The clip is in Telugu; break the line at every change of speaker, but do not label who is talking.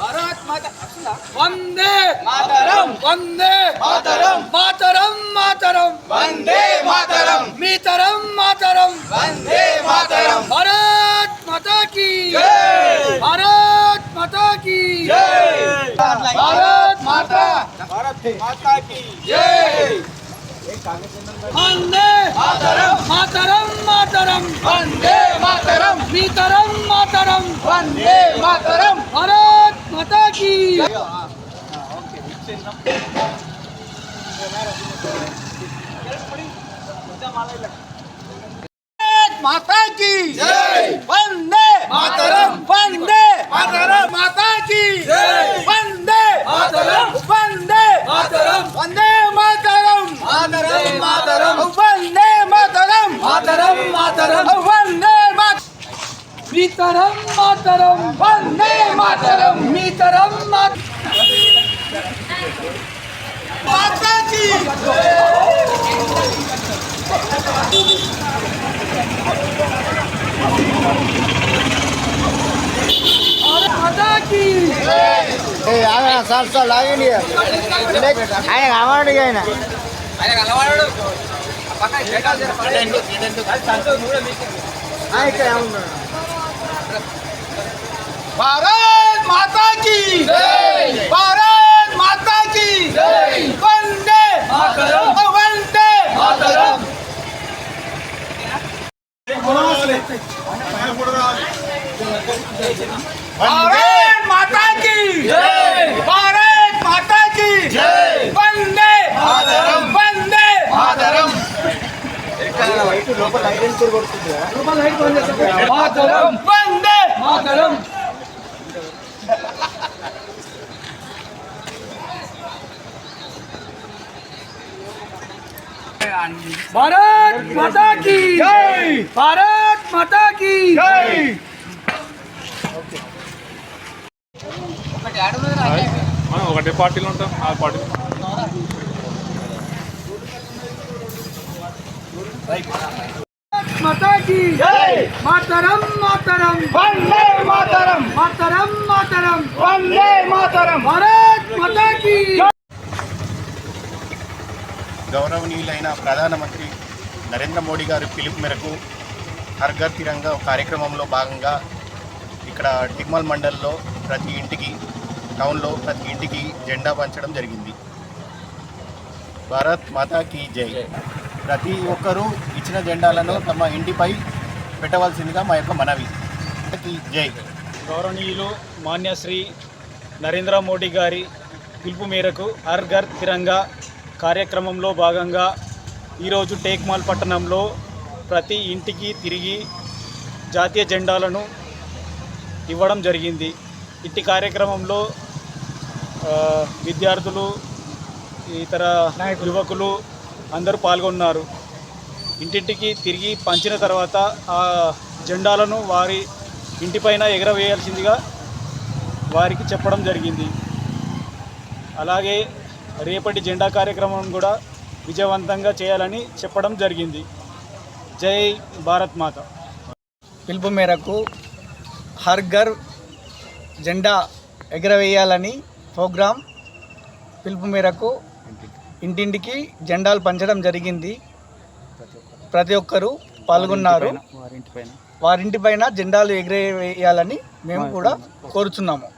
भारत
माता मातरम
मातरम मातरम मातरम
मातरम
मीतरम मातरम वंदे मातरम भारत
माता की
भारत भारत
माता की जय।
वंदे
मातरम।
मातरम
मातरम।
वंदे मातरम।
मीतरम
मातरम।
वंदे
मातरम।
भारत
माता की।
माता की।
वंदे मातरम।
वंदे मातरम।
माता की। మీ తరం మాతరం వందే మాతరం మీ తరం మాతా కీ భారత్ మాతా కీ
సార్ సార్ లాగండి ఆయన కావాలండి ఆయన ఆ, ఇక్కడ ఉన్నాడు
भारत माता की
जय!
भारत माता की
जय!
वंदे
मातरम!
वंदे
मातरम
भारत माता की
जय!
भारत माता की
जय!
वंदे
मातरम!
वंदे
मातरम
లోపల ఐడెంటి కూడా కొడుతుంది
मातरम
वंदे
मातरम
भारत माता की जय भारत माता की जय
మనం ఒకటే పార్టీలో ఉంటాం ఆ పార్టీ
माता మాతరం మాతరం
గౌరవనీయులైన ప్రధానమంత్రి నరేంద్ర మోడీ గారి పిలుపు మేరకు హర్ఘర్ తిరంగ కార్యక్రమంలో భాగంగా ఇక్కడ టిమ్మల్ మండల్లో ప్రతి ఇంటికి టౌన్లో ప్రతి ఇంటికి జెండా పంచడం జరిగింది. భారత్ మాతాకి జై. ప్రతి ఒక్కరూ ఇచ్చిన జెండాలను తమ ఇంటిపై పెట్టవలసిందిగా మా యొక్క మనవి. జై.
గౌరవనీయులు మాన్యశ్రీ నరేంద్ర మోడీ గారి పిలుపు మేరకు హర్ ఘర్ తిరంగా కార్యక్రమంలో భాగంగా ఈరోజు టేక్మాల్ పట్టణంలో ప్రతి ఇంటికి తిరిగి జాతీయ జెండాలను ఇవ్వడం జరిగింది. ఇట్టి కార్యక్రమంలో విద్యార్థులు ఇతర యువకులు అందరూ పాల్గొన్నారు. ఇంటింటికి తిరిగి పంచిన తర్వాత ఆ జెండాలను వారి ఇంటిపైన ఎగరవేయాల్సిందిగా వారికి చెప్పడం జరిగింది. అలాగే రేపటి జెండా కార్యక్రమం కూడా విజయవంతంగా చేయాలని చెప్పడం జరిగింది. జై భారత్ మాత.
పిలుపు మేరకు హర్ ఘర్ జెండా ఎగరవేయాలని ప్రోగ్రాం పిలుపు మేరకు ఇంటింటికి జెండాలు పంచడం జరిగింది. ప్రతి ఒక్కరూ పాల్గొన్నారు. వారింటిపైన జెండాలు ఎగరవేయాలని మేము కూడా కోరుచున్నాము.